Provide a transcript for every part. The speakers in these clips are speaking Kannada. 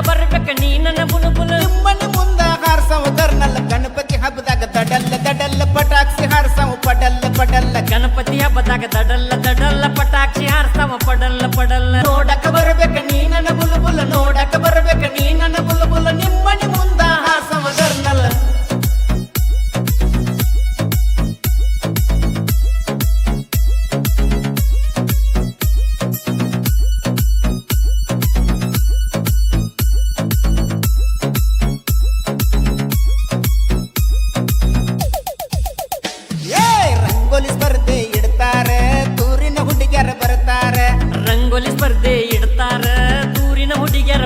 బర్రె పెక్క నీ నన్న బునుబుల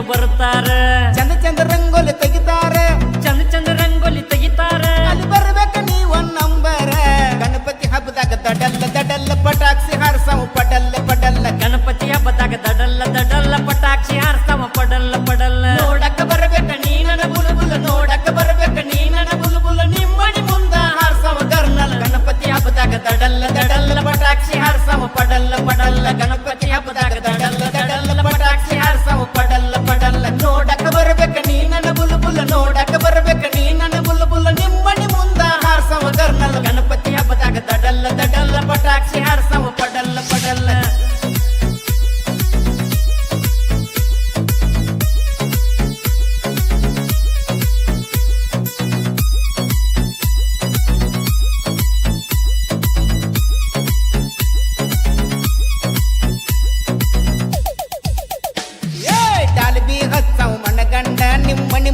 ಬರ್ತಾರ. ಚಂದ ಚಂದ ರಂಗೋಲಿ ತೆಗಿತಾರೆ. ಚಂದ ಚಂದ ರಂಗೋಲಿ ತೆಗಿತಾರೆ. ಅಲ್ಲಿ ಬರ್ಬೇಕ ನೀವು ಒಂದ್ ನಂಬರ್. ಗಣಪತಿ ಹಬ್ಬದಾಗ ದಡಲ್ಲ ದಡಲ್ಲ ಪಟ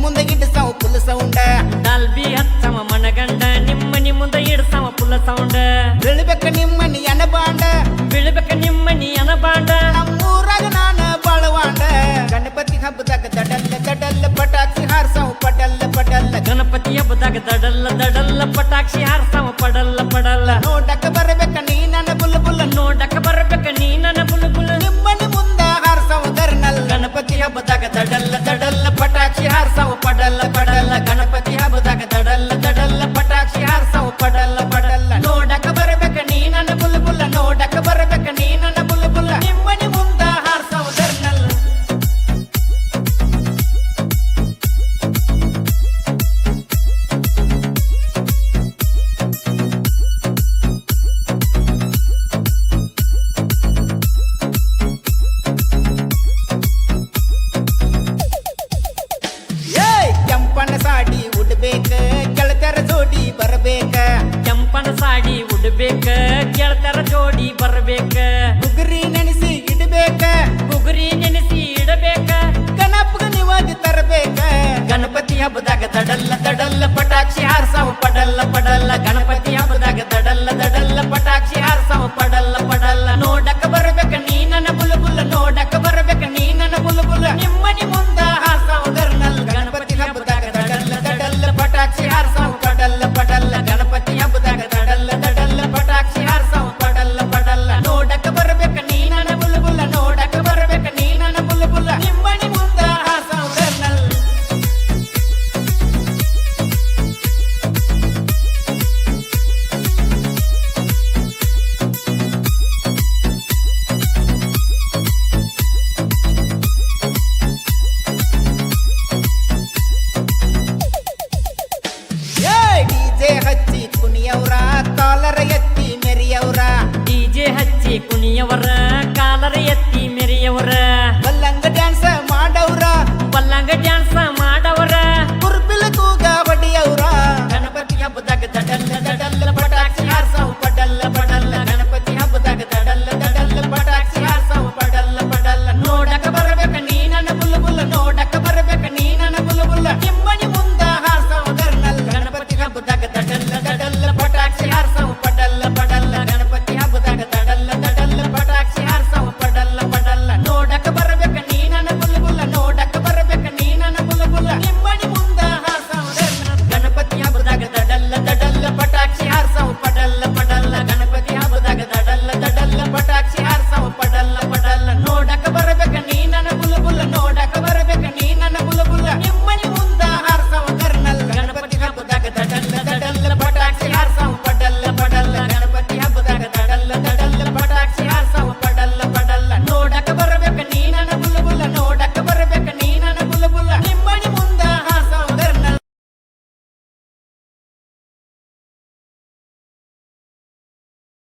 ಮುಂದೆ ಇಡ್ಸಾವ ಪುಲ್ ಸೌಂಡ್ ಡಾಲ್ಬಿ ಹಚ್ಚವ ಮನಗಂಡ ನಿಮ್ಮನಿ ಮುಂದೆ ಇಡ್ಸಾವ ಪುಲ್ ಹೇಳಬೇಕ ನಿಮ್ಮ ನಿಮ್ಮನಿ ಬೇಕ ಕೆಂಪನ ಸಾಡಿ ಉಡ್ಬೇಕ ಗೆಳತರ ಜೋಡಿ ಬರಬೇಕ. ಗುಗುರಿ ನೆನೆಸಿ ಇಡ್ಬೇಕ? ಗುಗುರಿ ನೆನೆಸಿ ಇಡಬೇಕ. ಕನಪ್ಪಗ ನಿವಾಗಿ ತರಬೇಕ? குனிய வர்ற